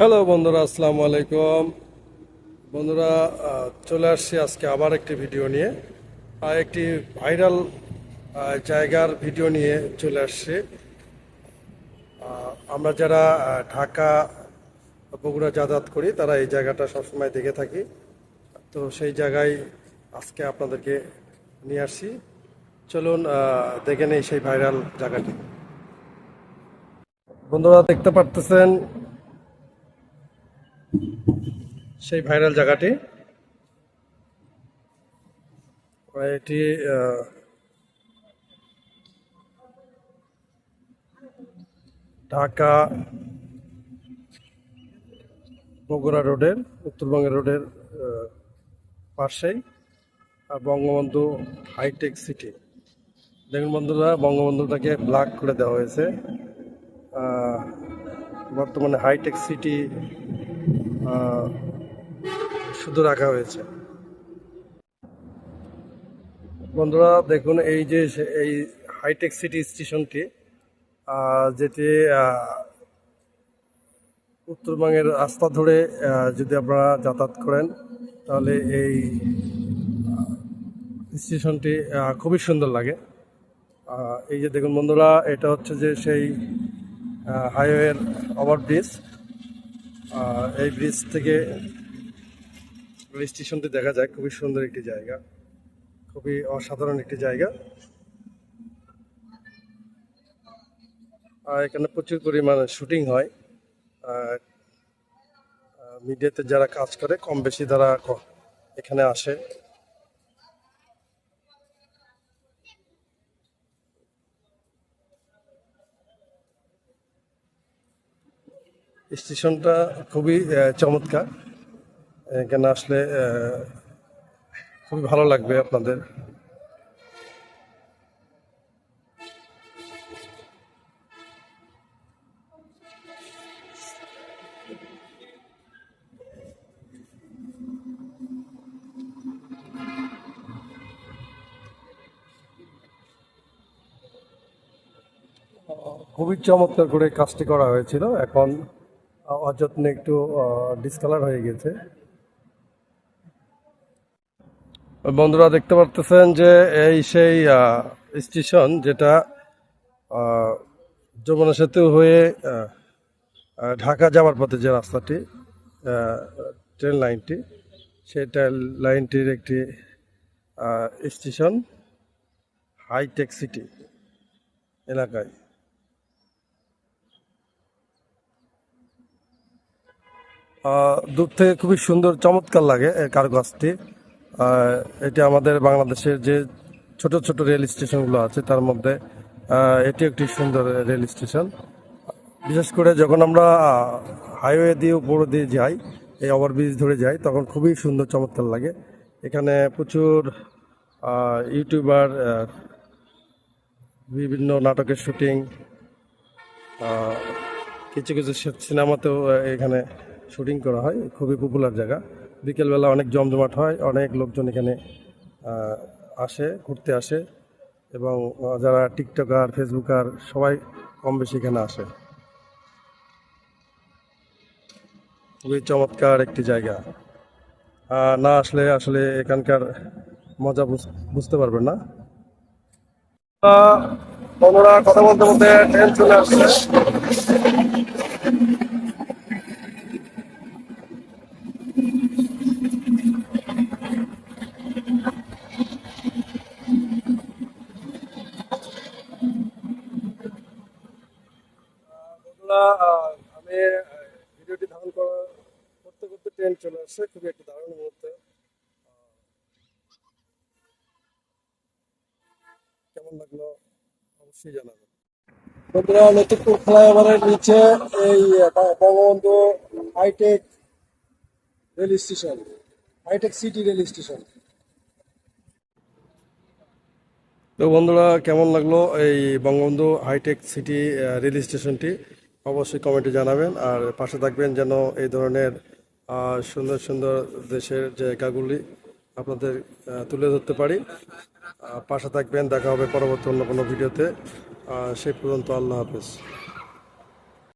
Hello বন্ধুরা, আসসালামু আলাইকুম। বন্ধুরা চলে আসছি আজকে আবার একটি ভিডিও নিয়ে। আর একটি ভাইরাল জায়গার ভিডিও নিয়ে চলে আসছি। আমরা যারা ঢাকা বগুড়া যাতায়াত করি, তারা এই জায়গাটা সবসময় দেখে থাকি। তো সেই জায়গায় আজকে আপনাদেরকে নিয়ে আসছি। চলুন দেখে নেই সেই ভাইরাল জায়গাটি। বন্ধুরা, দেখতে পারতেছেন সেই ভাইরাল জায়গাটি। এটি ঢাকা বগুড়া রোডের উত্তরবঙ্গের রোডের পাশেই আর বঙ্গবন্ধু হাইটেক সিটি দেখুন বন্ধুরা, বঙ্গবন্ধুটাকে ব্ল্যাক করে দেওয়া হয়েছে। বর্তমানে হাইটেক সিটি শুধু রাখা হয়েছে। বন্ধুরা, দেখুন এই যে এই হাইটেক সিটি স্টেশনটি যেটি উত্তরবঙ্গের রাস্তা ধরে যদি আপনারা যাতায়াত করেন, তাহলে এই স্টেশনটি খুবই সুন্দর লাগে। এই যে দেখুন বন্ধুরা, এটা হচ্ছে যে সেই হাইওয়ের ওভারব্রিজ এই ব্রিজ থেকে রেল স্টেশনটি দেখা যায়, খুবই সুন্দর একটি জায়গা। খুবই অসাধারণ একটি জায়গা। আর এখানে প্রচুর পরিমাণে শুটিং হয়। মিডিয়াতে যারা কাজ করে কম বেশি তারা এখানে আসে। স্টেশনটা খুবই চমৎকার। এখানে আসলে খুবই ভালো লাগবে আপনাদের। খুবই চমৎকার করে কাজটি করা হয়েছিল। এখন অযত্নে একটু ডিসকালার হয়ে গেছে। বন্ধুরা দেখতে পারতেছেন যে এই সেই স্টেশন যেটা যমুনা সেতু হয়ে ঢাকা যাওয়ার পথে যে রাস্তাটি ট্রেন লাইনটি সেই ট্রেন লাইনটির একটি স্টেশন হাইটেক সিটি এলাকায়। দূর থেকে খুবই সুন্দর, চমৎকার লাগে কারুকাজটি এটি আমাদের বাংলাদেশের যে ছোট ছোট রেল স্টেশনগুলো আছে, তার মধ্যে এটি একটি সুন্দর রেল স্টেশন। বিশেষ করে যখন আমরা হাইওয়ে দিয়ে উপর দিয়ে যাই, এই ওভারব্রিজ ধরে যাই, তখন খুবই সুন্দর, চমৎকার লাগে। এখানে প্রচুর ইউটিউবার বিভিন্ন নাটকের শুটিং কিছু কিছু সিনেমাতেও এখানে শুটিং করা হয়, খুবই পপুলার জায়গা। বিকেলবেলা অনেক জমজমাট হয়, অনেক লোকজন এখানে আসে, ঘুরতে আসে এবং যারা টিকটকার ফেসবুকার সবাই কম বেশি এখানে আসে। খুবই চমৎকার একটি জায়গা। না আসলে আসলে এখানকার মজা বুঝ- বুঝতে পারবেন না। কথা বলতে বলতে ট্রেন চলে আসছে। আহ, আমি ভিডিওটি ধারণ করা করতে করতে ট্রেন চলে আসছে খুবই একটি দারুণ মুহূর্তে। কেমন লাগল? অবশ্যই জানাবেন। বন্ধুরা লতিফপুর ফ্লাইওভারের নিচে এই Bangabandhu hitech rail station hitech city rail station. তো বন্ধুরা কেমন লাগল এই বঙ্গবন্ধু হাইটেক সিটি রেল স্টেশনটি? অবশ্যই কমেন্টে জানাবেন আর পাশে থাকবেন যেন এই ধরনের সুন্দর সুন্দর দেশের জায়গাগুলি আপনাদের তুলে ধরতে পারি। পাশে থাকবেন, দেখা হবে পরবর্তী অন্য কোনো ভিডিওতে। সেই পর্যন্ত আল্লাহ হাফেজ।